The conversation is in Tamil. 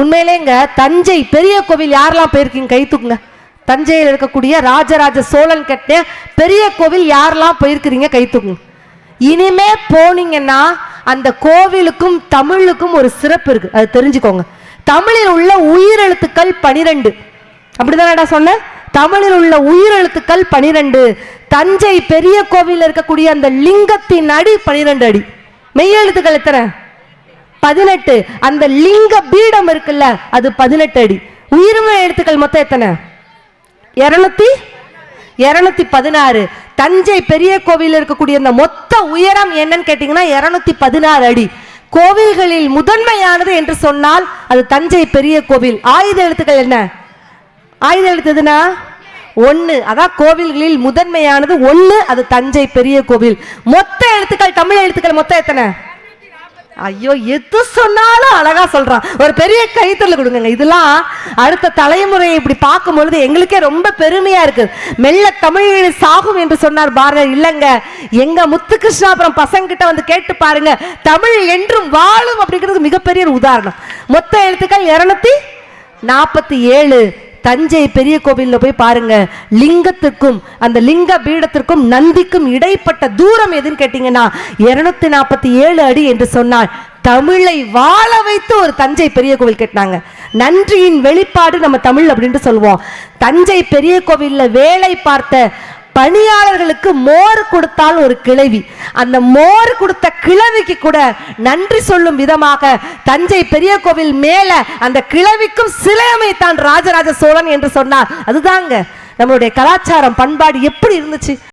உண்மையிலேங்க தஞ்சை பெரிய கோவில் யாரெல்லாம் போயிருக்கீங்க? கை தூக்குங்க. தஞ்சையில் இருக்கக்கூடிய ராஜராஜ சோழன் கட்டிய பெரிய கோவில் யாரெல்லாம் போயிருக்கிறீங்க? கை தூக்குங்க. இனிமே போனீங்கன்னா அந்த கோவிலுக்கும் தமிழுக்கும் ஒரு சிறப்பு இருக்கு. அது தெரிஞ்சுக்கோங்க. தமிழில் உள்ள உயிரெழுத்துக்கள் பனிரெண்டு. அப்படிதானடா சொன்னேன் தமிழில் உள்ள உயிரெழுத்துக்கள் பனிரெண்டு. தஞ்சை பெரிய கோவிலில் இருக்கக்கூடிய அந்த லிங்கத்தின் அடி பனிரெண்டு அடி. மெய்யெழுத்துக்கள் எத்தனை? பதினெட்டு. அந்த லிங்க பீடம் இருக்குல்ல அது பதினெட்டு அடி. உயிர்மை எழுத்துக்கள் மொத்தம் எத்தனை? இருநூத்தி? இருநூத்தி பதினாறு. தஞ்சை பெரிய கோவிலில் இருக்கக்கூடிய அந்த மொத்த உயரம் என்னன்னு கேட்டீங்கன்னா இருநூத்தி பதினாறு அடி. கோவில்களில் முதன்மையானது என்று சொன்னால் அது தஞ்சை பெரிய கோவில். ஆயுத எழுத்துக்கள் என்ன? ஆயுத எழுத்துதுன்னா ஒன்று அதான் கோவில்களில் முதன்மையானது. ஒன்று அது தஞ்சை பெரிய கோவில். மொத்த எழுத்துக்கள் தமிழ் எழுத்துக்கள் மொத்தம் எத்தனை? ஐயோ எது சொன்னாலும் அழகா சொல்றான். ஒரு பெரிய கைத்தல் கொடுங்க இதெல்லாம் அடுத்த தலைமுறையை இப்படி பார்க்கும் பொழுது எங்களுக்கே ரொம்ப பெருமையா இருக்கு. மெல்ல தமிழ் சாகும் என்று சொன்னார் பாரதியார் இல்லைங்க. எங்க முத்துகிருஷ்ணாபுரம் பசங்க கிட்ட வந்து கேட்டு பாருங்க. தமிழ் என்றும் வாழும் அப்படிங்கிறது மிகப்பெரிய ஒரு உதாரணம். மொத்த எழுத்துக்கள் இருநூத்தி நாற்பத்தி ஏழு. தஞ்சை பெரிய கோவிலில் போய் பாருங்க. லிங்கத்திற்கும் அந்த லிங்க பீடத்திற்கும் நந்திக்கும் இடைப்பட்ட தூரம் எதுன்னு கேட்டீங்கன்னா இருநூத்தி நாற்பத்தி ஏழு அடி என்று சொன்னால் தமிழை வாழ வைத்து ஒரு தஞ்சை பெரிய கோவில் கட்டினாங்க. நன்றியின் வெளிப்பாடு நம்ம தமிழ் அப்படின்ட்டு சொல்லுவோம். தஞ்சை பெரிய கோவில்ல வேலை பார்த்த பணியாளர்களுக்கு மோர் கொடுத்தால் ஒரு கிழவி. அந்த மோர் கொடுத்த கிழவிக்கு கூட நன்றி சொல்லும் விதமாக தஞ்சை பெரிய கோவில் மேல அந்த கிழவிக்கும் சிலை அமைத்தான் ராஜராஜ சோழன் என்று சொன்னார். அதுதாங்க நம்மளுடைய கலாச்சாரம் பண்பாடு எப்படி இருந்துச்சு?